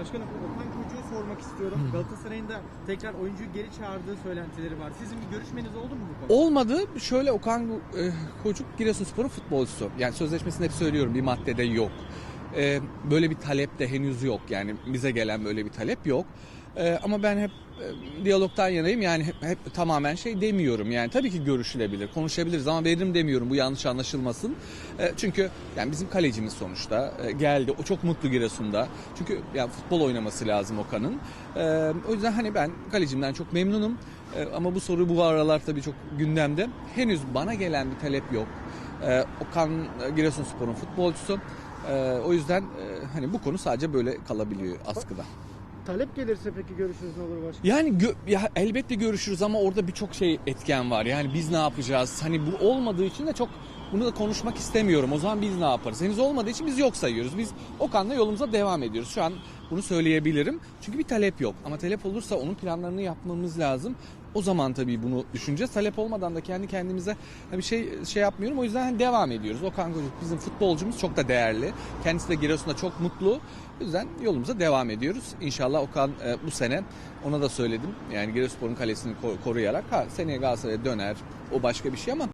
Başkanım Okan Kocu'yu sormak istiyorum. Galatasaray'ın da tekrar oyuncuyu geri çağırdığı söylentileri var. Sizin bir görüşmeniz oldu mu bu konuda? Olmadı. Şöyle Okan e, Kocuk Giresunspor'un futbolcusu. Yani sözleşmesinde hep söylüyorum bir maddede yok. E, böyle bir talep de henüz yok. Yani bize gelen böyle bir talep yok. E, ama ben hep e, diyalogtan yanayım. Yani hep, hep tamamen şey demiyorum. Yani tabii ki görüşülebilir, konuşabiliriz ama veririm demiyorum. Bu yanlış anlaşılmasın. E, çünkü yani bizim kalecimiz sonuçta e, geldi. O çok mutlu Giresun'da. Çünkü yani futbol oynaması lazım Okan'ın. E, o yüzden hani ben kalecimden çok memnunum. Ama bu soru bu aralar tabii çok gündemde. Henüz bana gelen bir talep yok. E, Okan Giresunspor'un futbolcusu. E, o yüzden e, hani bu konu sadece böyle kalabiliyor askıda. Talep gelirse peki görüşürüz ne olur başkanım? Yani gö- ya elbette görüşürüz ama orada birçok şey etken var. Yani biz ne yapacağız? Hani bu olmadığı için de çok bunu da konuşmak istemiyorum. O zaman biz ne yaparız? Henüz olmadığı için biz yok sayıyoruz. Biz Okan'la yolumuza devam ediyoruz. Şu an bunu söyleyebilirim. Çünkü bir talep yok. Ama talep olursa onun planlarını yapmamız lazım. O zaman tabii bunu düşüneceğiz. Talep olmadan da kendi kendimize bir şey şey yapmıyorum. O yüzden hani devam ediyoruz. Okan Kocuk bizim futbolcumuz çok da değerli. Kendisi de Giresun'da çok mutlu. O yüzden yolumuza devam ediyoruz. İnşallah Okan e, bu sene ona da söyledim. Yani Giresunspor'un kalesini ko- koruyarak ha seneye Galatasaray'a döner. O başka bir şey ama